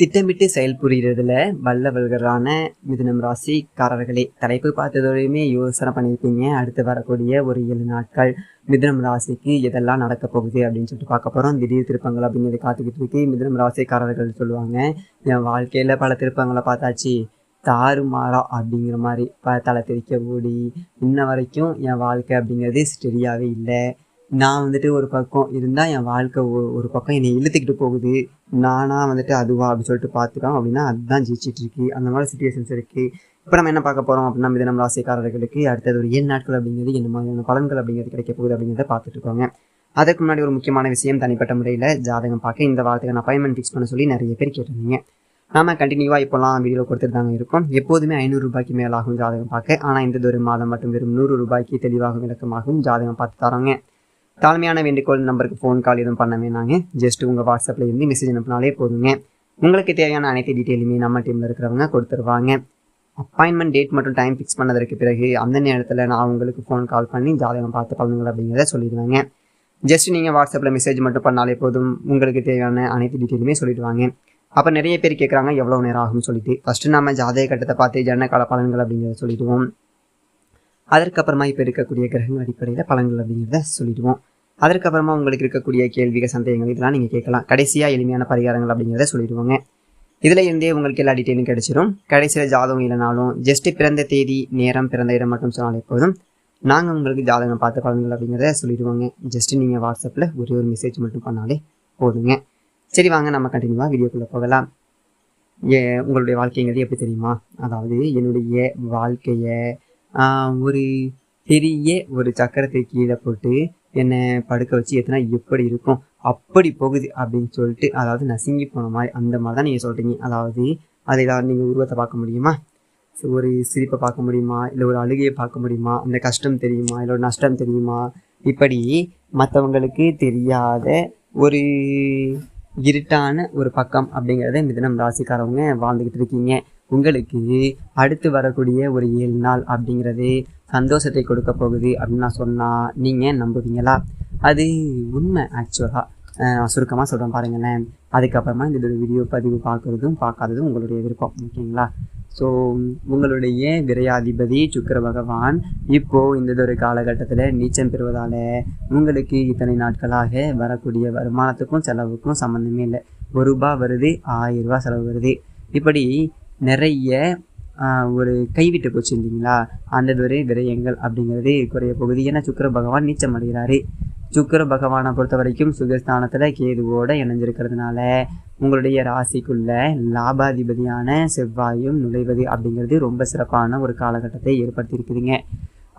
திட்டமிட்டு செயல்புரிகிறதுல வல்லவர்களான மிதுனம் ராசிக்காரர்களே தலைப்பு பார்த்ததோடையுமே யோசனை பண்ணியிருப்பீங்க. அடுத்து வரக்கூடிய ஒரு ஏழு நாட்கள் மிதுனம் ராசிக்கு எதெல்லாம் நடக்க போகுது அப்படின்னு சொல்லிட்டு பார்க்க போகிறோம் திடீர் திருப்பங்கள் அப்படிங்கிறது காத்துக்கிட்டு இருக்கு. மிதுனம் ராசிக்காரர்கள் சொல்லுவாங்க என் வாழ்க்கையில் பல திருப்பங்களை பார்த்தாச்சு. தாறுமாறா அப்படிங்கிற மாதிரி ப தலை தெரிக்க ஓடி இன்ன வரைக்கும் என் வாழ்க்கை அப்படிங்கிறது ஸ்டெடியாகவே இல்லை. நான் வந்துட்டு ஒரு பக்கம் இருந்தால் என் வாழ்க்கை ஒரு பக்கம் என்னை இழுத்துக்கிட்டு போகுது. நானாக வந்துட்டு அதுவா அப்படின்னு சொல்லிட்டு பார்த்துட்டோம் அப்படின்னா அதுதான் ஜெயிச்சிட்டு இருக்கு. அந்த மாதிரி சுச்சுவேஷன்ஸ் இருக்குது இப்போ நம்ம என்ன பார்க்க போகிறோம் அப்படின்னா மிதனம் ராசிக்காரர்களுக்கு அடுத்தது ஒரு ஏழு நாட்கள் அப்படிங்கிறது என்ன மாதிரியான பலன்கள் அப்படிங்கிறது கிடைக்க போகுது அப்படிங்கிறத பார்த்துட்டு இருக்கோங்க. அதுக்கு முன்னாடி ஒரு முக்கியமான விஷயம் தனிப்பட்ட முறையில் ஜாதகம் பார்க்க இந்த வாரத்துக்கு அப்பாயின்மெண்ட் ஃபிக்ஸ் பண்ண சொல்லி நிறைய பேர் கேட்டிருந்தீங்க. நாம கண்டினியூவாக இப்போலாம் வீடியோ கொடுத்துட்டு தாங்க இருக்கும். எப்போதுமே ஐநூறு ரூபாய்க்கு மேலாகும் ஜாதகம் பார்க்க. ஆனால் இந்த ஒரு மாதம் மட்டும் வெறும் நூறு ரூபாய்க்கு தெளிவாகவும் விளக்கமாகவும் ஜாதகம் பார்த்து தராங்க. தாழ்மையான வேண்டுகோள் நம்பருக்கு ஃபோன் கால் எதுவும் பண்ண வேணாங்க. ஜஸ்ட் உங்கள் வாட்ஸ்அப்பில் இருந்து மெசேஜ் அனுப்பினாலே போதுங்க. உங்களுக்கு தேவையான அனைத்து டீட்டெயிலுமே நம்ம டீமில் இருக்கிறவங்க கொடுத்துருவாங்க. அப்பாயின்மெண்ட் டேட் மற்றும் டைம் ஃபிக்ஸ் பண்ணதற்கு பிறகு அந்த நேரத்தில் நான் உங்களுக்கு ஃபோன் கால் பண்ணி ஜாதகம் பார்த்து பண்ணுங்கள் அப்படிங்கிறத சொல்லிடுவாங்க. ஜஸ்ட் நீங்கள் வாட்ஸ்அப்பில் மெசேஜ் மட்டும் பண்ணாலே போதும். உங்களுக்கு தேவையான அனைத்து டீட்டெயிலுமே சொல்லிடுவாங்க. அப்போ நிறைய பேர் கேட்குறாங்க எவ்வளோ நேரம் ஆகும்னு சொல்லிட்டு. ஃபஸ்ட்டு நம்ம ஜாதக கட்டத்தை பார்த்து ஜனகால பலன்கள் அப்படிங்கிறத சொல்லிடுவோம். அதற்கப்புறமா இப்போ இருக்கக்கூடிய கிரகங்கள் அடிப்படையில் பலன்கள் அப்படிங்கிறத சொல்லிடுவோம். அதற்கப்புறமா உங்களுக்கு இருக்கக்கூடிய கேள்விகள் சந்தேகங்கள் இதெல்லாம் நீங்கள் கேட்கலாம். கடைசியாக எளிமையான பரிகாரங்கள் அப்படிங்கிறத சொல்லிடுவாங்க. இதில் இருந்தே உங்களுக்கு எல்லா டீட்டெயிலும் கிடைச்சிரும். கடைசியில் ஜாதகம் இல்லைனாலும் ஜஸ்ட் பிறந்த தேதி நேரம் பிறந்த இடம் மட்டும் சொன்னாலே போதும். நாங்கள் உங்களுக்கு ஜாதகம் பார்த்த பலன்கள் அப்படிங்கிறத சொல்லிடுவோங்க. ஜஸ்ட் நீங்கள் வாட்ஸ்அப்பில் ஒரே ஒரு மெசேஜ் மட்டும் பண்ணாலே போதுங்க. சரி வாங்க நம்ம கண்டினியூவாக வீடியோக்குள்ளே போகலாம். ஏ உங்களுடைய வாழ்க்கைங்கிறது எப்படி தெரியுமா? அதாவது என்னுடைய வாழ்க்கையை ஒரு பெரிய ஒரு சக்கரத்தை கீழே போட்டு என்னை படுக்க வச்சு எத்தனை எப்படி இருக்கும்? அப்படி போகுது அப்படின்னு சொல்லிட்டு அதாவது நசுங்கி போன மாதிரி அந்த மாதிரி தான் நீங்கள் சொல்கிறீங்க அதாவது அதை ஏதாவது நீங்கள் உருவத்தை பார்க்க முடியுமா? ஸோ ஒரு சிரிப்பை பார்க்க முடியுமா? இல்லை ஒரு அழுகையை பார்க்க முடியுமா? அந்த கஷ்டம் தெரியுமா? இல்லை ஒரு நஷ்டம் தெரியுமா? இப்படி மற்றவங்களுக்கு தெரியாத ஒரு இருட்டான ஒரு பக்கம் அப்படிங்கிறத மிதனம் ராசிக்காரவங்க வாழ்ந்துக்கிட்டு இருக்கீங்க. உங்களுக்கு அடுத்து வரக்கூடிய ஒரு ஏழு நாள் அப்படிங்கிறது சந்தோஷத்தை கொடுக்க போகுது அப்படின்னு நான் சொன்னால் நீங்கள் நம்புவீங்களா? அது உண்மை ஆக்சுவலாக சுருக்கமாக சொல்கிறேன் பாருங்களேன். அதுக்கப்புறமா இந்த ஒரு வீடியோ பதிவு பார்க்குறதும் பார்க்காததும் உங்களுடைய விருப்பம் ஓகேங்களா? ஸோ உங்களுடைய விரையாதிபதி சுக்கர பகவான் இப்போது இந்த ஒரு காலகட்டத்தில் நீச்சம் பெறுவதால் உங்களுக்கு இத்தனை நாட்களாக வரக்கூடிய வருமானத்துக்கும் செலவுக்கும் சம்மந்தமே இல்லை. ஒரு ரூபா வருது ஆயிரம் ரூபா செலவு வருது. இப்படி நிறைய ஒரு கைவிட்டு போச்சு இல்லைங்களா? அந்த ஒரு விரயங்கள் அப்படிங்கிறது குறைய போகுது. ஏன்னா சுக்கிர பகவான் நீச்சம் அடைகிறாரு. சுக்கிர பகவானை பொறுத்த வரைக்கும் சுகஸ்தானத்தில் கேதுவோடு இணைஞ்சிருக்கிறதுனால உங்களுடைய ராசிக்குள்ள லாபாதிபதியான செவ்வாயும் நுழைவது அப்படிங்கிறது ரொம்ப சிறப்பான ஒரு காலகட்டத்தை ஏற்படுத்தியிருக்குதுங்க.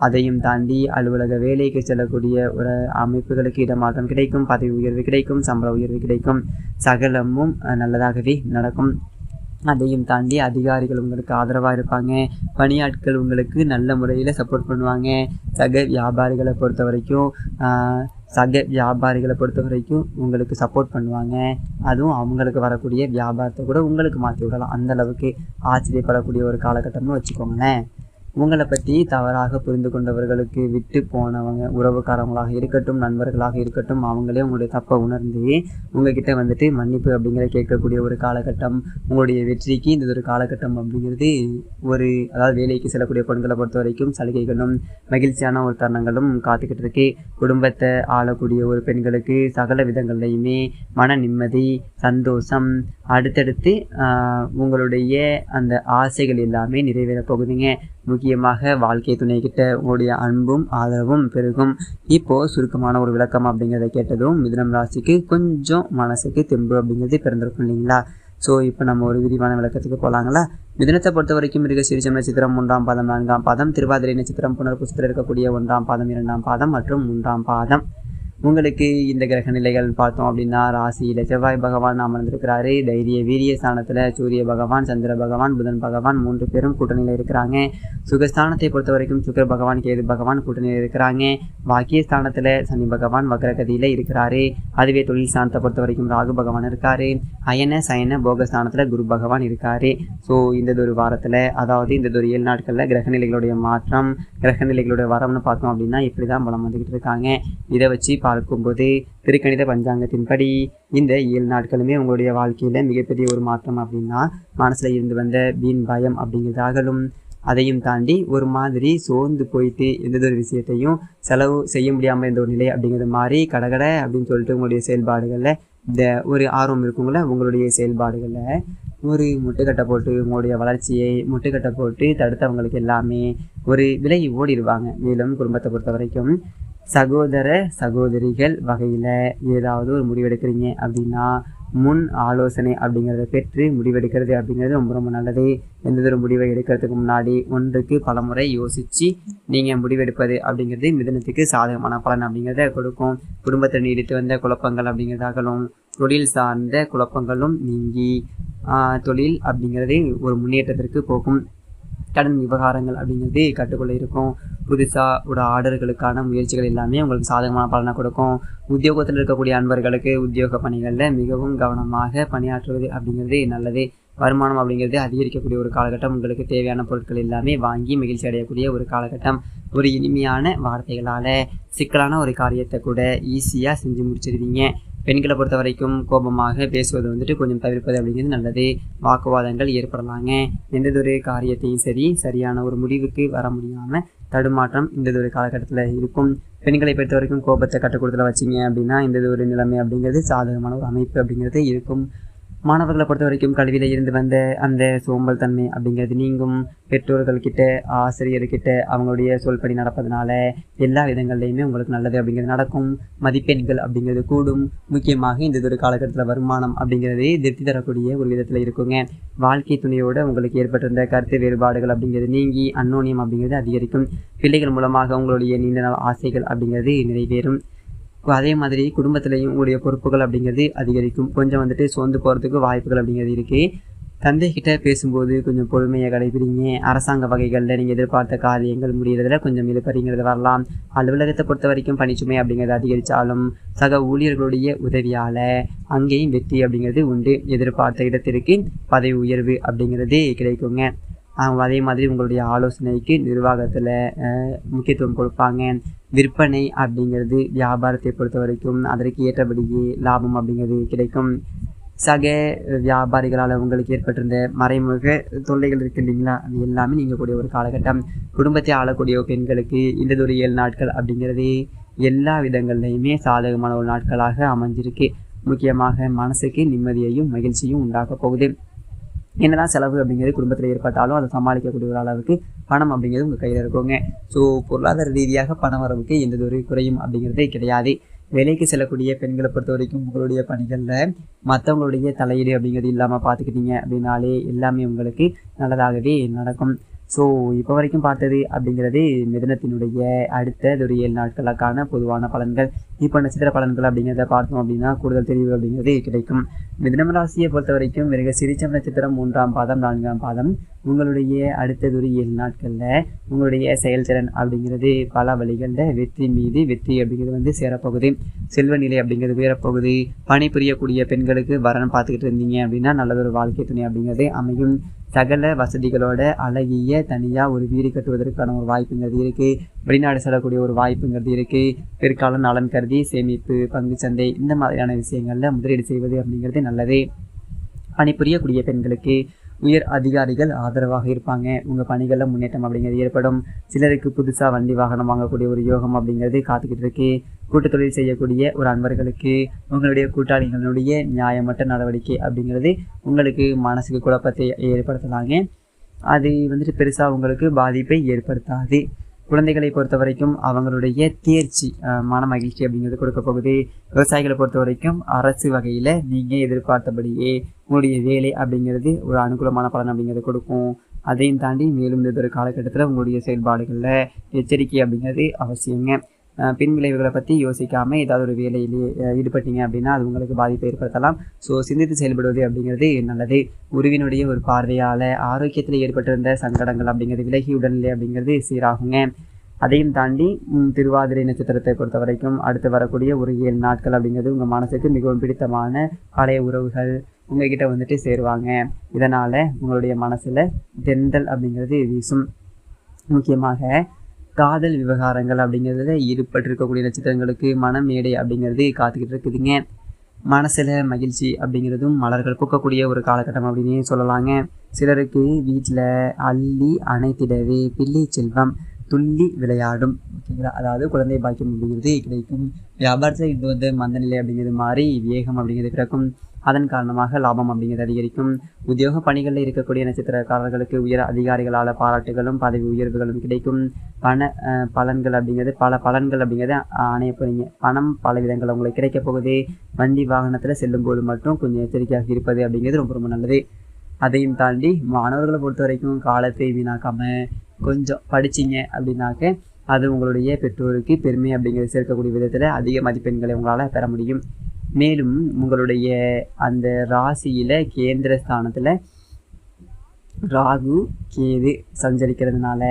அதையும் தாண்டி அலுவலக வேலைக்கு செல்லக்கூடிய ஒரு அமைப்புகளுக்கு இடமாற்றம் கிடைக்கும் பதவி உயர்வு கிடைக்கும் சம்பள உயர்வு கிடைக்கும். சகலமும் நல்லதாகவே நடக்கும். அதையும் தாண்டி அதிகாரிகள் உங்களுக்கு ஆதரவாக இருப்பாங்க. பணியாட்கள் உங்களுக்கு நல்ல முறையில் சப்போர்ட் பண்ணுவாங்க. சக வியாபாரிகளை பொறுத்த வரைக்கும் சக வியாபாரிகளை பொறுத்த வரைக்கும் உங்களுக்கு சப்போர்ட் பண்ணுவாங்க. அதுவும் அவங்களுக்கு வரக்கூடிய வியாபாரத்தை கூட உங்களுக்கு மாற்றி விடலாம். அந்த அளவுக்கு ஆச்சரியப்படக்கூடிய ஒரு காலகட்டம்னு வச்சுக்கோங்களேன். உங்களை பற்றி தவறாக புரிந்து கொண்டவர்களுக்கு விட்டு போனவங்க உறவுக்காரங்களாக இருக்கட்டும் நண்பர்களாக இருக்கட்டும் அவங்களே உங்களுடைய தப்பை உணர்ந்து உங்ககிட்ட வந்துட்டு மன்னிப்பு அப்படிங்கிற கேட்கக்கூடிய ஒரு காலகட்டம் உங்களுடைய வெற்றிக்கு இந்த ஒரு காலகட்டம் அப்படிங்கிறது ஒரு அதாவது வேலைக்கு செல்லக்கூடிய பெண்களை பொறுத்த வரைக்கும் சலுகைகளும் மகிழ்ச்சியான ஒரு தருணங்களும் காத்துக்கிட்டு இருக்கு. குடும்பத்தை ஆளக்கூடிய ஒரு பெண்களுக்கு சகல விதங்கள்லையுமே மன நிம்மதி சந்தோஷம் அடுத்தடுத்து உங்களுடைய அந்த ஆசைகள் எல்லாமே நிறைவேற போகுதுங்க. முக்கியமாக வாழ்க்கை துணை கிட்ட உங்களுடைய அன்பும் ஆதரவும் பெருகும். இப்போது சுருக்கமான ஒரு விளக்கம் அப்படிங்கிறத கேட்டதும் மிதனம் ராசிக்கு கொஞ்சம் மனசுக்கு தெம்பு அப்படிங்கிறது பிறந்திருக்கும் இல்லைங்களா? ஸோ இப்போ நம்ம ஒரு விரிவான விளக்கத்துக்கு போகலாங்களா மிதனத்தை பொறுத்த வரைக்கும் மிருக சிரிச்சம் நட்சத்திரம் மூன்றாம் பாதம் நான்காம் பாதம் திருவாதிரை நட்சத்திரம் புனர்புசத்தில் இருக்கக்கூடிய ஒன்றாம் பாதம் இரண்டாம் பாதம் மற்றும் மூன்றாம் பாதம். உங்களுக்கு இந்த கிரக நிலைகள் பார்த்தோம் அப்படின்னா ராசியில் செவ்வாய் பகவான் அமர்ந்திருக்கிறாரு தைரிய வீரிய ஸ்தானத்தில் சூரிய பகவான் சந்திர பகவான் புதன் பகவான் மூன்று பேரும் கூட்டணியில் இருக்கிறாங்க. சுகஸ்தானத்தை பொறுத்த வரைக்கும் சுக்கர பகவான் கேது பகவான் கூட்டணியில் இருக்கிறாங்க. வாக்கிய ஸ்தானத்தில் சனி பகவான் வக்ரகதியில் இருக்கிறாரு. அதுவே தொழில் ஸ்தானத்தை பொறுத்த வரைக்கும் ராகு பகவான் இருக்காரு. அயன சயன போகஸ்தானத்தில் குரு பகவான் இருக்காரு. ஸோ இந்த ஒரு வாரத்தில் அதாவது இந்த ஒரு ஏழு நாட்களில் கிரகநிலைகளுடைய மாற்றம் கிரகநிலைகளுடைய வரம்னு பார்த்தோம் அப்படின்னா இப்படி தான் பலம் வந்துக்கிட்டு இருக்காங்க. இதை வச்சு பார்க்கும்போது திருக்கணித பஞ்சாங்கத்தின்படி இந்த ஏழு நாட்களுமே உங்களுடைய வாழ்க்கையில் மிகப்பெரிய ஒரு மாற்றம் அப்படின்னா மனசில் இருந்து வந்த வீண் பயம் அப்படிங்கிறதாகலும் அதையும் தாண்டி ஒரு மாதிரி சோர்ந்து போயிட்டு எந்த ஒரு விஷயத்தையும் செலவு செய்ய முடியாமல் இருந்த ஒரு நிலை அப்படிங்கிறது மாதிரி கடகடை அப்படின்னு சொல்லிட்டு உங்களுடைய செயல்பாடுகளில் இந்த ஒரு ஆர்வம் இருக்குங்கள உங்களுடைய செயல்பாடுகளில். ஒரு முட்டுக்கட்டை போட்டு உங்களுடைய வளர்ச்சியை முட்டுக்கட்டை போட்டு தடுத்தவங்களுக்கு எல்லாமே ஒரு விலகி ஓடிடுவாங்க. மேலும் குடும்பத்தை பொறுத்த வரைக்கும் சகோதர சகோதரிகள் வகையில் ஏதாவது ஒரு முடிவெடுக்கிறீங்க அப்படின்னா முன் ஆலோசனை அப்படிங்கிறத பெற்று முடிவெடுக்கிறது அப்படிங்கிறது ரொம்ப ரொம்ப நல்லது. எந்த ஒரு முடிவை எடுக்கிறதுக்கு முன்னாடி ஒன்றுக்கு பலமுறை யோசித்து நீங்கள் முடிவெடுப்பது அப்படிங்கிறது மிதனத்துக்கு சாதகமான பலன் அப்படிங்கிறத கொடுக்கும். குடும்பத்தில் நீடித்து வந்த குழப்பங்கள் அப்படிங்கிறதாகலும் தொழில் சார்ந்த குழப்பங்களும் நீங்கி ஆஹ், தொழில் அப்படிங்கிறது ஒரு முன்னேற்றத்திற்கு போகும். கடன் விவகாரங்கள் அப்படிங்கிறது கட்டுக்குள்ளே இருக்கும். புதுசாக ஒரு ஆர்டர்களுக்கான முயற்சிகள் எல்லாமே உங்களுக்கு சாதகமான பலனை கொடுக்கும். உத்தியோகத்தில் இருக்கக்கூடிய அன்பர்களுக்கு உத்தியோக பணிகளில் மிகவும் கவனமாக பணியாற்றுவது அப்படிங்கிறது நல்லது. வருமானம் அப்படிங்கிறது அதிகரிக்கக்கூடிய ஒரு காலகட்டம். உங்களுக்கு தேவையான பொருட்கள் எல்லாமே வாங்கி மகிழ்ச்சி அடையக்கூடிய ஒரு காலகட்டம். ஒரு இனிமையான வார்த்தைகளால் சிக்கலான ஒரு காரியத்தை கூட ஈஸியாக செஞ்சு முடிச்சிருவீங்க. பெண்களை பொறுத்த வரைக்கும் கோபமாக பேசுவது வந்துட்டு கொஞ்சம் தவிர்ப்பது அப்படிங்கிறது நல்லது. வாக்குவாதங்கள் ஏற்படலாங்க. எந்ததொரு காரியத்தையும் சரி சரியான ஒரு முடிவுக்கு வர முடியாமல் தடுமாற்றம் இந்த ஒரு காலகட்டத்தில் இருக்கும். பெண்களை பொறுத்த வரைக்கும் கோபத்தை கட்டுக்கூடத்தில் வச்சிங்க அப்படின்னா இந்த ஒரு நிலைமை அப்படிங்கிறது சாதகமான ஒரு அமைப்பு அப்படிங்கிறது இருக்கும். மாணவர்களை பொறுத்த வரைக்கும் கல்வியில் இருந்து வந்த அந்த சோம்பல் தன்மை அப்படிங்கிறது நீங்கும். பெற்றோர்கள்கிட்ட ஆசிரியர்கிட்ட அவங்களுடைய சொல்படி நடப்பதனால எல்லா விதங்கள்லையுமே உங்களுக்கு நல்லது அப்படிங்கிறது நடக்கும். மதிப்பெண்கள் அப்படிங்கிறது கூடும். முக்கியமாக இந்த ஒரு காலகட்டத்தில் வருமானம் அப்படிங்கிறது திருப்தி தரக்கூடிய ஒரு விதத்தில் இருக்குங்க. வாழ்க்கை துணையோடு உங்களுக்கு ஏற்பட்டிருந்த கருத்து வேறுபாடுகள் அப்படிங்கிறது நீங்கி அன்னோனியம் அப்படிங்கிறது அதிகரிக்கும். பிள்ளைகள் மூலமாக உங்களுடைய நீண்ட நாள் ஆசைகள் அப்படிங்கிறது நிறைவேறும். அதே மாதிரி குடும்பத்திலையும் உங்களுடைய பொறுப்புகள் அப்படிங்கிறது அதிகரிக்கும். கொஞ்சம் வந்துட்டு சோர்ந்து போகிறதுக்கு வாய்ப்புகள் அப்படிங்கிறது இருக்குது தந்தைகிட்ட பேசும்போது கொஞ்சம் பொறுமையை கடைபிடிங்க. அரசாங்க வகைகளில் நீங்கள் எதிர்பார்த்த காரியங்கள் முடிகிறதுல கொஞ்சம் இழுப்பறிங்கிறது வரலாம். அலுவலகத்தை பொறுத்த வரைக்கும் பணிச்சுமை அப்படிங்கிறது அதிகரித்தாலும் சக ஊழியர்களுடைய உதவியால் அங்கேயும் வெற்றி அப்படிங்கிறது உண்டு. எதிர்பார்த்த இடத்திற்கு பதவி உயர்வு அப்படிங்கிறது கிடைக்குங்க. அதே மாதிரி உங்களுடைய ஆலோசனைக்கு நிர்வாகத்தில் முக்கியத்துவம் கொடுப்பாங்க. விற்பனை அப்படிங்கிறது வியாபாரத்தை பொறுத்த வரைக்கும் அதற்கு ஏற்றபடியே லாபம் அப்படிங்கிறது கிடைக்கும். சக வியாபாரிகளால் உங்களுக்கு ஏற்பட்டிருந்த மறைமுக தொல்லைகள் இருக்கு இல்லைங்களா? அது எல்லாமே நீங்கக்கூடிய ஒரு காலகட்டம். குடும்பத்தை ஆளக்கூடிய பெண்களுக்கு இந்த ஒரு ஏழு நாட்கள் அப்படிங்கிறது எல்லா விதங்கள்லையுமே சாதகமான ஒரு நாட்களாக அமைஞ்சிருக்கு. முக்கியமாக மனசுக்கு நிம்மதியையும் மகிழ்ச்சியும் உண்டாக போகுது. என்னதான் செலவு அப்படிங்கிறது குடும்பத்தில் ஏற்பட்டாலும் அதை சமாளிக்கக்கூடிய ஒரு அளவுக்கு பணம் அப்படிங்கிறது உங்கள் கையில் இருக்குங்க. ஸோ பொருளாதார ரீதியாக பண வரவுக்கு எந்த ஒரு குறையும் அப்படிங்கிறதே கிடையாது. வேலைக்கு செல்லக்கூடிய பெண்களை பொறுத்த வரைக்கும் உங்களுடைய பணிகளில் மற்றவங்களுடைய தலையீடு அப்படிங்கிறது இல்லாமல் பார்த்துக்கிட்டீங்க அப்படின்னாலே எல்லாமே உங்களுக்கு நல்லதாகவே நடக்கும். ஸோ இப்போ வரைக்கும் பார்த்தது அப்படிங்கிறது மிதனத்தினுடைய அடுத்த ஒரு ஏழு நாட்களுக்கான பொதுவான பலன்கள். இப்போ நட்சத்திர பலன்கள் அப்படிங்கிறத பார்த்தோம் அப்படின்னா கூடுதல் தெளிவு அப்படிங்கிறது கிடைக்கும். மிதனம் ராசியை பொறுத்த வரைக்கும் மிக சிறிச்சம் நட்சத்திரம் மூன்றாம் பாதம் நான்காம் பாதம். உங்களுடைய அடுத்தது ஒரு ஏழு நாட்களில் உங்களுடைய செயல்திறன் அப்படிங்கிறது பல வழிகளில் வெற்றி மீது வெற்றி அப்படிங்கிறது வந்து சேரப்போகுது. செல்வ நிலை அப்படிங்கிறது உயரப்போகுது. பணிபுரியக்கூடிய பெண்களுக்கு வரணும் பார்த்துக்கிட்டு இருந்தீங்க அப்படின்னா நல்லதொரு வாழ்க்கை துணை அப்படிங்கிறது அமையும். சகல வசதிகளோட அழகிய தனியாக ஒரு வீடு கட்டுவதற்கான ஒரு வாய்ப்புங்கிறது இருக்குது வெளிநாடு செல்லக்கூடிய ஒரு வாய்ப்புங்கிறது இருக்குது பிற்கால நலன் கருதி சேமிப்பு பங்குச்சந்தை இந்த மாதிரியான விஷயங்களில் முதலீடு செய்வது அப்படிங்கிறது நல்லது. பணிபுரியக்கூடிய பெண்களுக்கு உயர் அதிகாரிகள் ஆதரவாக இருப்பாங்க. உங்கள் பணிகளில் முன்னேற்றம் அப்படிங்கிறது ஏற்படும். சிலருக்கு புதுசாக வண்டி வாகனம் வாங்கக்கூடிய ஒரு யோகம் அப்படிங்கிறது காத்துக்கிட்டு இருக்கு. கூட்டத்தொழில் செய்யக்கூடிய ஒரு அன்பர்களுக்கு உங்களுடைய கூட்டாளிகளுடைய நியாயமற்ற நடவடிக்கை அப்படிங்கிறது உங்களுக்கு மனசுக்கு குழப்பத்தை ஏற்படுத்தலாங்க. அது வந்துட்டு பெருசாக உங்களுக்கு பாதிப்பை ஏற்படுத்தாது. குழந்தைகளை பொறுத்த வரைக்கும் அவங்களுடைய தேர்ச்சி மன மகிழ்ச்சி அப்படிங்கிறது கொடுக்க போகுது. விவசாயிகளை பொறுத்த வரைக்கும் அரசு வகையில் நீங்கள் எதிர்பார்த்தபடியே உங்களுடைய வேலை அப்படிங்கிறது ஒரு அனுகூலமான பலன் அப்படிங்கிறது கொடுக்கும். அதையும் தாண்டி மேலும் இந்த ஒரு காலகட்டத்தில் உங்களுடைய செயல்பாடுகளில் எச்சரிக்கை அப்படிங்கிறது அவசியங்க. பின் விளைவுகளை பற்றி யோசிக்காமல் ஏதாவது ஒரு வேலையிலே ஈடுபட்டீங்க அப்படின்னா அது உங்களுக்கு பாதிப்பை ஏற்படுத்தலாம். ஸோ சிந்தித்து செயல்படுவது அப்படிங்கிறது நல்லது. உருவினுடைய ஒரு பார்வையால் ஆரோக்கியத்தில் ஏற்பட்டிருந்த சங்கடங்கள் அப்படிங்கிறது விலகி உடல்நிலை அப்படிங்கிறது சீராகுங்க. அதையும் தாண்டி திருவாதிரை நட்சத்திரத்தை பொறுத்த வரைக்கும் அடுத்து வரக்கூடிய ஒரு ஏழு நாட்கள் அப்படிங்கிறது உங்கள் மனசுக்கு மிகவும் பிடித்தமான பழைய உறவுகள் உங்ககிட்ட வந்துட்டு சேருவாங்க. இதனால் உங்களுடைய மனசில் தென்றல் அப்படிங்கிறது வீசும். முக்கியமாக காதல் விவகாரங்கள் அப்படிங்கிறதுல ஈடுபட்டிருக்கக்கூடிய நட்சத்திரங்களுக்கு மனமேடை அப்படிங்கிறது காத்துக்கிட்டு இருக்குதுங்க. மனசில் மகிழ்ச்சி அப்படிங்கிறதும் மலர்கள் பூக்கக்கூடிய ஒரு காலகட்டம் அப்படின்னு சொல்லலாங்க. சிலருக்கு வீட்டில் அள்ளி அணைத்திடவே பிள்ளை செல்வம் துள்ளி விளையாடும். ஓகேங்களா? அதாவது குழந்தை பாக்கியம் அப்படிங்கிறது கிடைக்கும். வியாபாரத்தில் இது வந்து மந்தநிலை அப்படிங்கிறது மாதிரி வேகம் அப்படிங்கிறது பிறக்கும். அதன் காரணமாக லாபம் அப்படிங்கிறது அதிகரிக்கும். உத்தியோக பணிகளில் இருக்கக்கூடிய நட்சத்திரக்காரர்களுக்கு உயர் அதிகாரிகளால் பாராட்டுகளும் பதவி உயர்வுகளும் கிடைக்கும். பண பலன்கள் அப்படிங்கிறது பல பலன்கள் அப்படிங்கிறத அணைய போகிறீங்க பணம் பல விதங்கள் உங்களுக்கு கிடைக்க போகுது. வண்டி வாகனத்தில் செல்லும் போது மட்டும் கொஞ்சம் எச்சரிக்கையாக இருப்பது அப்படிங்கிறது ரொம்ப ரொம்ப நல்லது. அதையும் தாண்டி மாணவர்களை பொறுத்த வரைக்கும் காலத்தை வீணாக்காமல் கொஞ்சம் படிச்சீங்க அப்படின்னாக்க அது உங்களுடைய பெற்றோருக்கு பெருமை அப்படிங்கிறது சேர்க்கக்கூடிய விதத்தில் அதிக மதிப்பெண்களை உங்களால் பெற முடியும். மேலும் உங்களுடைய அந்த ராசியில் கேந்திர ஸ்தானத்தில் ராகு கேது சஞ்சரிக்கிறதுனால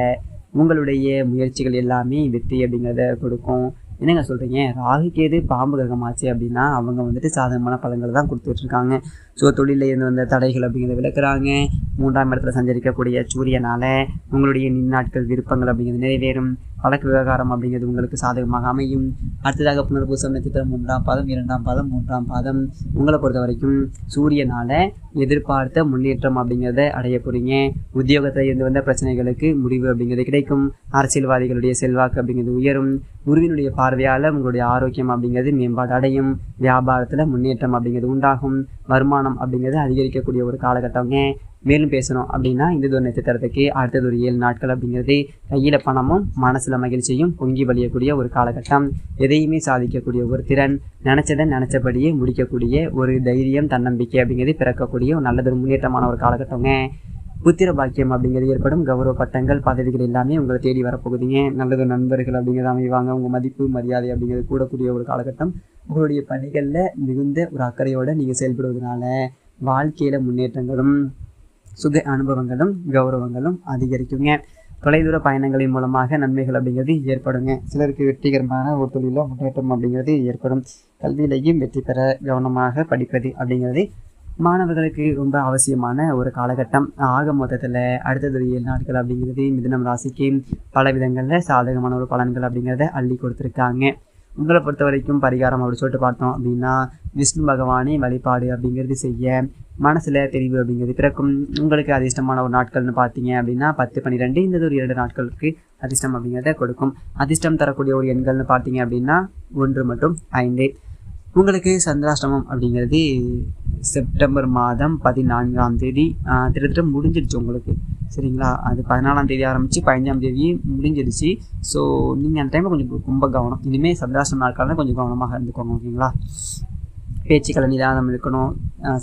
உங்களுடைய முயற்சிகள் எல்லாமே வெற்றி அப்படிங்கிறத கொடுக்கும். என்னங்க சொல்கிறீங்க ராகு கேது பாம்பு கிரகமாச்சு அப்படின்னா அவங்க வந்துட்டு சாதகமான பலன்கள் தான் கொடுத்துட்ருக்காங்க ஸோ தொழிலில் இருந்து வந்த தடைகள் அப்படிங்கிறத விளக்குறாங்க. மூன்றாம் இடத்துல சஞ்சரிக்கக்கூடிய சூரியனால உங்களுடைய நின்னாட்கள் விருப்பங்கள் அப்படிங்கிறது நிறைவேறும். வழக்கு விவகாரம் அப்படிங்கிறது உங்களுக்கு சாதகமாக அமையும். அடுத்ததாக புனர்பூசம் நட்சத்திரம் மூன்றாம் பாதம் இரண்டாம் பாதம் மூன்றாம் பாதம். உங்களை பொறுத்த வரைக்கும் சூரியனால எதிர்பார்த்த முன்னேற்றம் அப்படிங்கிறத அடைய போகிறீங்க உத்தியோகத்தில் இருந்து வந்த பிரச்சனைகளுக்கு முடிவு அப்படிங்கிறது கிடைக்கும். அரசியல்வாதிகளுடைய செல்வாக்கு அப்படிங்கிறது உயரும். குருவினுடைய பார்வையால் உங்களுடைய ஆரோக்கியம் அப்படிங்கிறது மேம்பாடு அடையும். வியாபாரத்தில் முன்னேற்றம் அப்படிங்கிறது உண்டாகும். வருமானம் அப்படிங்கிறது அதிகரிக்கக்கூடிய ஒரு காலகட்டங்க மேலும் பேசணும் அப்படின்னா இந்து ஒரு நட்சத்திரத்துக்கு அடுத்தது ஒரு ஏழு நாட்கள் அப்படிங்கிறது கையில் பணமும் மனசில் மகிழ்ச்சியும் பொங்கி வழியக்கூடிய ஒரு காலகட்டம். எதையுமே சாதிக்கக்கூடிய ஒரு திறன் நினச்சதை நினச்சபடியே முடிக்கக்கூடிய ஒரு தைரியம் தன்னம்பிக்கை அப்படிங்கிறது பிறக்கக்கூடிய ஒரு நல்லதொரு முன்னேற்றமான ஒரு காலகட்டங்க புத்திர பாக்கியம் அப்படிங்கிறது ஏற்படும். கௌரவ பட்டங்கள் பதவிகள் எல்லாமே உங்களை தேடி வரப்போகுதுங்க. நல்லது நண்பர்கள் அப்படிங்கிறது அமைவாங்க. உங்கள் மதிப்பு மரியாதை அப்படிங்கிறது கூடக்கூடிய ஒரு காலகட்டம். உங்களுடைய பணிகளில் மிகுந்த ஒரு அக்கறையோடு நீங்கள் செயல்படுவதனால வாழ்க்கையில் முன்னேற்றங்களும் சுக அனுபவங்களும் கௌரவங்களும் அதிகரிக்குங்க. தொலைதூர பயணங்களின் மூலமாக நன்மைகள் அப்படிங்கிறது ஏற்படுங்க. சிலருக்கு வெற்றிகரமான ஒரு தொழிலோ முன்னேற்றம் அப்படிங்கிறது ஏற்படும். கல்வியிலையும் வெற்றி பெற கவனமாக படிப்பது அப்படிங்கிறது மாணவர்களுக்கு ரொம்ப அவசியமான ஒரு காலகட்டம். ஆக மொத்தத்தில் அடுத்தது ஒரு ஏழு நாட்கள் அப்படிங்கிறது மிதுனம் ராசிக்கு பல விதங்களில் சாதகமான ஒரு பலன்கள் அப்படிங்கிறத அள்ளி கொடுத்துருக்காங்க. உங்களை பொறுத்த வரைக்கும் பரிகாரம் அப்படி சொல்லிட்டு பார்த்தோம் அப்படின்னா விஷ்ணு பகவானே வழிபாடு அப்படிங்கிறது செய்ய மனசில் தெரிவு அப்படிங்கிறது பிறக்கும். உங்களுக்கு அதிர்ஷ்டமான ஒரு நாட்கள்னு பார்த்தீங்க அப்படின்னா பத்து பன்னிரெண்டு இந்த ஒரு இரண்டு நாட்களுக்கு அதிர்ஷ்டம் அப்படிங்கிறத கொடுக்கும். அதிர்ஷ்டம் தரக்கூடிய ஒரு எண்கள்னு பார்த்தீங்க அப்படின்னா ஒன்று மற்றும் ஐந்து. உங்களுக்கு சந்திராஷ்டமம் அப்படிங்கிறது செப்டம்பர் மாதம் பதினான்காம் தேதி திட்டத்தட்ட முடிஞ்சிடுச்சு உங்களுக்கு. சரிங்களா? அது பதினாலாம் தேதி ஆரம்பித்து பதினஞ்சாம் தேதி முடிஞ்சிடுச்சு. ஸோ நீங்கள் அந்த டைமில் கொஞ்சம் ரொம்ப கவனம். இனிமேல் சந்திராஷ்டம நாட்கள்னா கொஞ்சம் கவனமாக இருந்துக்கோங்க ஓகேங்களா? பேச்சுக்களை நிதானம் இருக்கணும்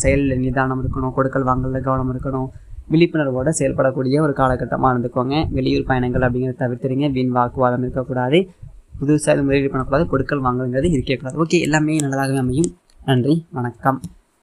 செயலில் நிதானம் இருக்கணும் கொடுக்கல் வாங்கல கவனம் இருக்கணும். விழிப்புணர்வோடு செயல்படக்கூடிய ஒரு காலகட்டமாக இருந்துக்கோங்க. வெளியூர் பயணங்கள் அப்படிங்கிறத தவிர்த்துறீங்க வீண் வாக்குவாதம் இருக்கக்கூடாது. புதுசாக இது முதலீடு பண்ணக்கூடாது கொடுக்கல் வாங்கலுங்கிறது இருக்கக்கூடாது ஓகே எல்லாமே நல்லதாகவே அமையும். நன்றி வணக்கம்.